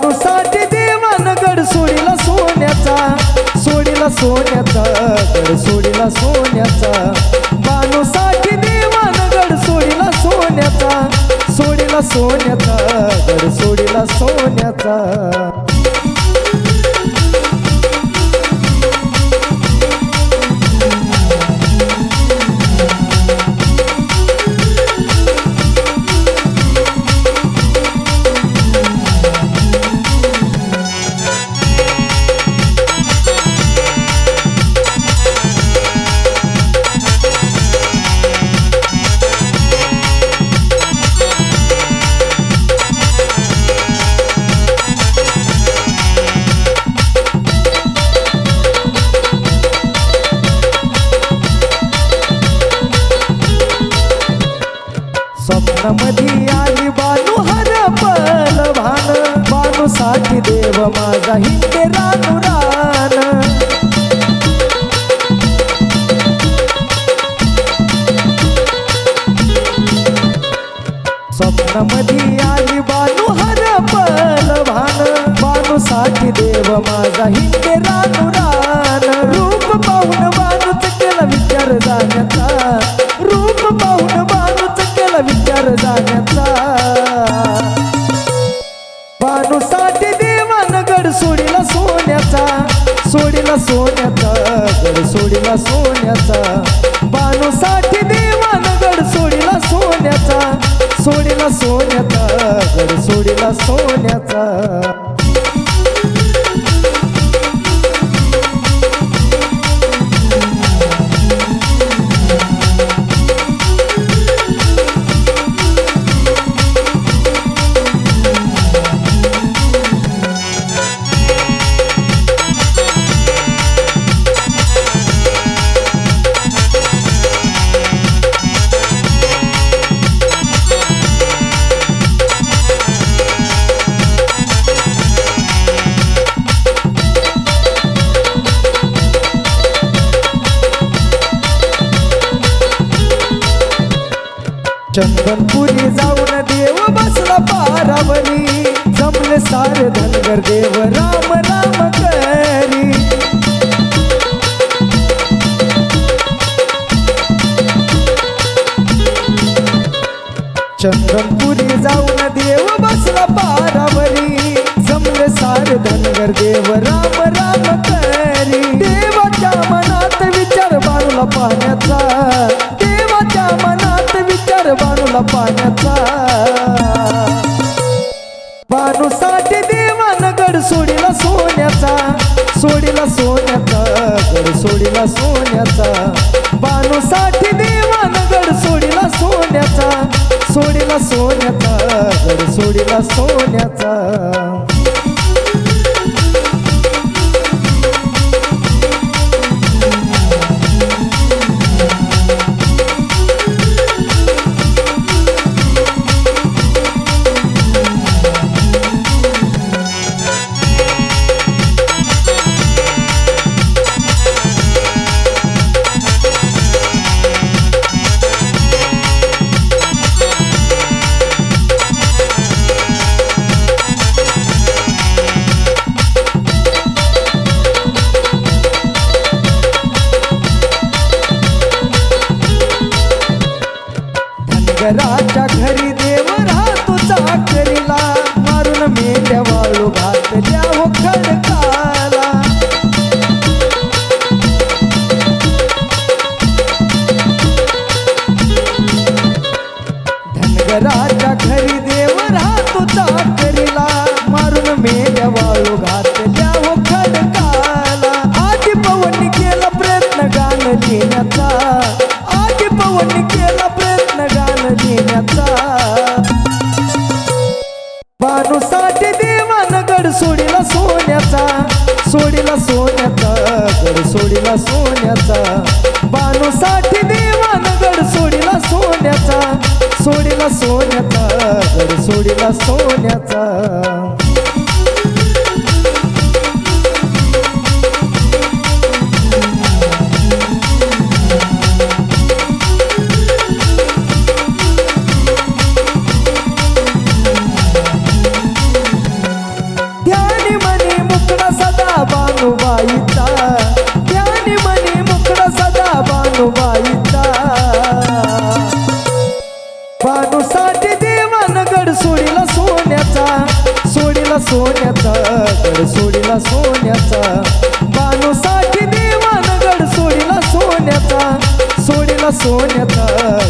साधूसाठी देवान गड सोडीला सोन्याचा सोडीला सोन्याचा गड सोडीला सोन्याचा. बानूसाठी देवान गड सोडीला सोन्याचा सोडीला सोन्याचा गड सोडीला सोन्याचा. स्वप्नामध्ये आली बानू हरपल भान बानू साठी देव माझा हिंदे रानू रान. स्वप्नामध्ये आली बानू हरपल भान बानू साठी देव माझा हिंदे रानू रान. रूप गड सोडीला सोन्याचा. बानूसाठी देवान गड सोडीला सोन्याचा. सोडीला सोन्याचा गड सोडीला सोन्याचा. चंदनपुरी जाऊन देव बसला पारावरी. जमले सारे धनगर देव राम राम करी. चंदनपुरी जाऊन देव बसला पारावरी. जमले सारे धनगर देव राम राम करी. देवाच्या मनात विचार बाजूला पाहण्याचा विचार पाण्याचा. पाहण्याचा बानूसाठी देवान गड सोडीला सोन्याचा. सोडीला सोन्याचा गड सोडीला सोन्याचा. बानूसाठी देवान गड सोडीला सोन्याचा. सोडीला सोन्याचा गड सोडीला सोन्याचा. देण्याचा. आधी पवन केला प्रयत्न गाण देण्याचा. बानूसाठी देवान गड सोडीला सोन्याचा. सोडीला सोन्याचा गड सोडीला सोन्याचा. बानूसाठी देवान गड सोडीला सोन्याचा. सोडीला सोन्याचा गड सोडीला सोन्याचा. सोन्याचा. बानूसाठी देवान गड सोडिला सोन्याचा. सोडीला सोन्याचा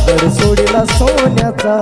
गड सोडीला सोन्याचा.